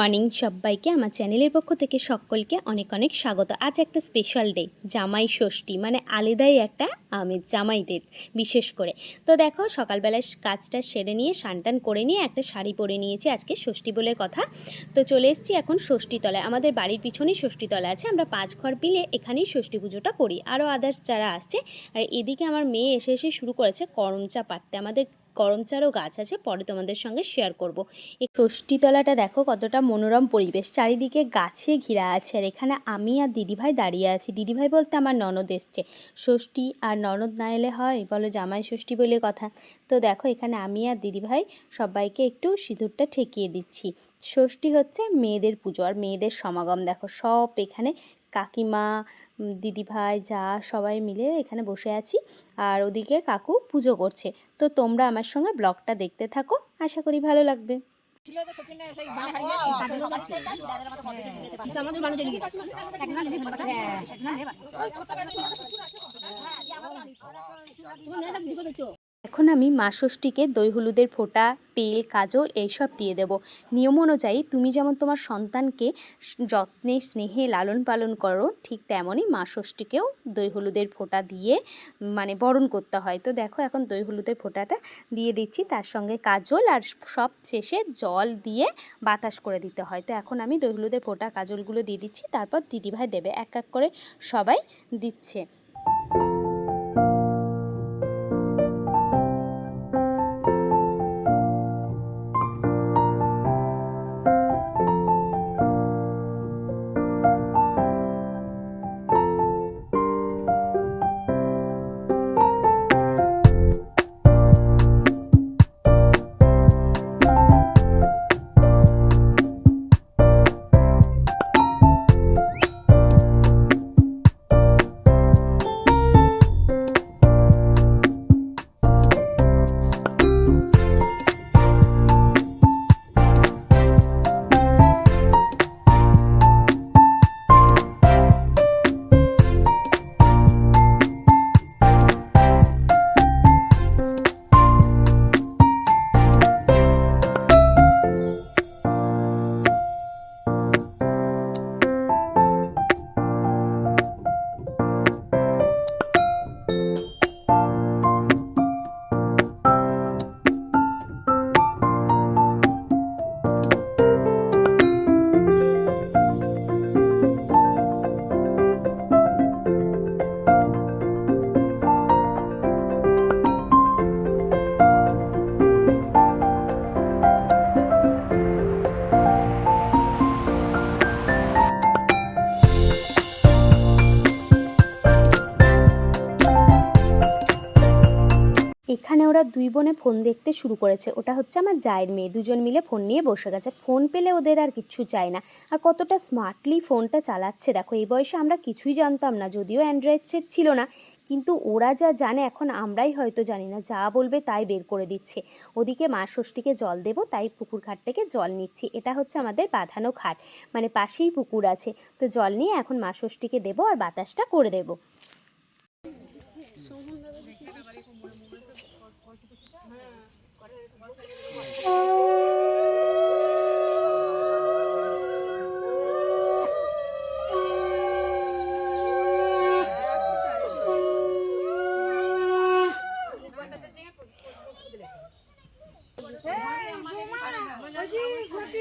Morning সবাইকে, আমার চ্যানেলের পক্ষ থেকে সকলকে অনেক অনেক স্বাগত। আজ একটা স্পেশাল ডে জামাই ষষ্ঠী মানে আলাদাই একটা আমেজ, জামাইদের বিশেষ করে। তো দেখো সকালবেলায় কাজটা সেরে নিয়ে সানটান করে নিয়ে একটা শাড়ি পরে নিয়েছি, আজকে ষষ্ঠী বলে কথা। তো চলে এসেছি এখন ষষ্ঠীতলায়, আমাদের বাড়ির পিছনেই ষষ্ঠীতলা আছে, আমরা পাঁচ ঘর পিলে এখানেই ষষ্ঠী পুজোটা করি। আরও আদার্স যারা আসছে, আর এদিকে আমার মেয়ে এসে এসে শুরু করেছে করমচা পাততে আমাদের করমচারও গাছ আছে, পরে তোমাদের সঙ্গে শেয়ার করব। এই ষষ্ঠীতলাটা দেখো কতটা মনোরম পরিবেশ, চারিদিকে গাছে ঘেরা আছে আর এখানে আমি আর দিদিভাই দাঁড়িয়ে আছি। দিদিভাই বলতে আমার ননদ এসছে। ষষ্ঠী আর ননদ না এলে হয়? বলো জামাই ষষ্ঠী বলে কথা। তো দেখো এখানে আমি আর দিদিভাই সবাইকে একটু সিঁদুরটা ঠেকিয়ে দিচ্ছি। ষষ্ঠী হচ্ছে মেয়েদের পুজো আর মেয়েদের সমাগম। দেখো সব এখানে কাকিমা দিদিভাই যা সবাই মিলে এখানে বসে আছি আর ওদিকে কাকু পুজো করছে তো তোমরা আমার সঙ্গে ব্লগটা দেখতে থাকো আশা করি ভালো লাগবে আমাদের এখন আমি মা ষষ্ঠীকে দই হলুদের ফোঁটা, তেল, কাজল এইসব দিয়ে দেব। নিয়ম অনুযায়ী তুমি যেমন তোমার সন্তানকে যত্নে, স্নেহে লালন পালন করো, ঠিক তেমনই মা ষষ্ঠীকেও দই হলুদের ফোঁটা দিয়ে মানে বরণ করতে হয়। তো দেখো এখন দই হলুদের ফোঁটাটা দিয়ে দিচ্ছি। তার সঙ্গে কাজল আর সব শেষে জল দিয়ে বাতাস করে দিতে হয়। তো এখন আমি দই হলুদের ফোঁটা, কাজলগুলো দিয়ে দিচ্ছি। তারপর দিদিভাই দেবে। এক এক করে সবাই দিচ্ছে। এখানে ওরা দুই বোনে ফোন দেখতে শুরু করেছে। ওটা হচ্ছে আমার জায়ের মেয়ে। দুজন মিলে ফোন নিয়ে বসে গেছে। ফোন পেলে ওদের আর কিচ্ছু চাই না। আর কতটা স্মার্টলি ফোনটা চালাচ্ছে। দেখো, এই বয়সে আমরা কিছুই জানতাম না, যদিও অ্যান্ড্রয়েড সেট ছিল না। কিন্তু ওরা যা জানে, এখন আমরাই হয়তো জানি না। যা বলবে তাই বের করে দিচ্ছে। ওদিকে মা ষষ্ঠীকে জল দেবো, তাই পুকুর ঘাট থেকে জল নিচ্ছি। এটা হচ্ছে আমাদের বাঁধানো ঘাট। মানে পাশেই পুকুর আছে। তো জল নিয়ে এখন মা ষষ্ঠীকে দেবো আর বাতাসটা করে দেবো।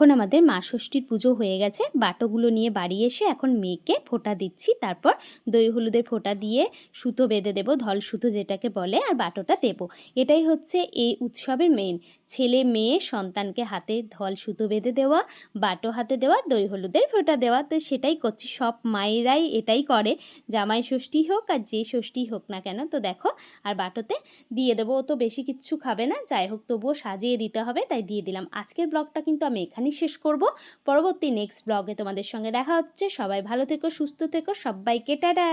এখন আমাদের মা ষষ্ঠীর পুজো হয়ে গেছে। বাটোগুলো নিয়ে বাড়ি এসে এখন মেয়েকে ফোঁটা দিচ্ছি। তারপর দই হলুদের ফোঁটা দিয়ে সুতো বেঁধে দেবো, ধল সুতো যেটাকে বলে, আর বাটোটা দেবো। এটাই হচ্ছে এই উৎসবের মেন ছেলে, মেয়ে, সন্তানকে হাতে ধল সুতো বেঁধে দেওয়া, বাটো হাতে দেওয়া, দই হলুদের ফোঁটা দেওয়া। তো সেটাই করছি। সব মায়েরাই এটাই করে। জামাই ষষ্ঠী হোক আর যে ষষ্ঠী হোক না কেন, তো দেখো, আর বাটোতে দিয়ে দেবো। ও তো বেশি কিচ্ছু খাবে না। যাই হোক, তবুও সাজিয়ে দিতে হবে, তাই দিয়ে দিলাম। আজকের ব্লগটা কিন্তু আমি এখানেই শেষ করব। পরবর্তী নেক্সট ব্লগে তোমাদের সঙ্গে দেখা হচ্ছে। সবাই ভালো থেকো, সুস্থ থেকো। সবাইকে টাটা!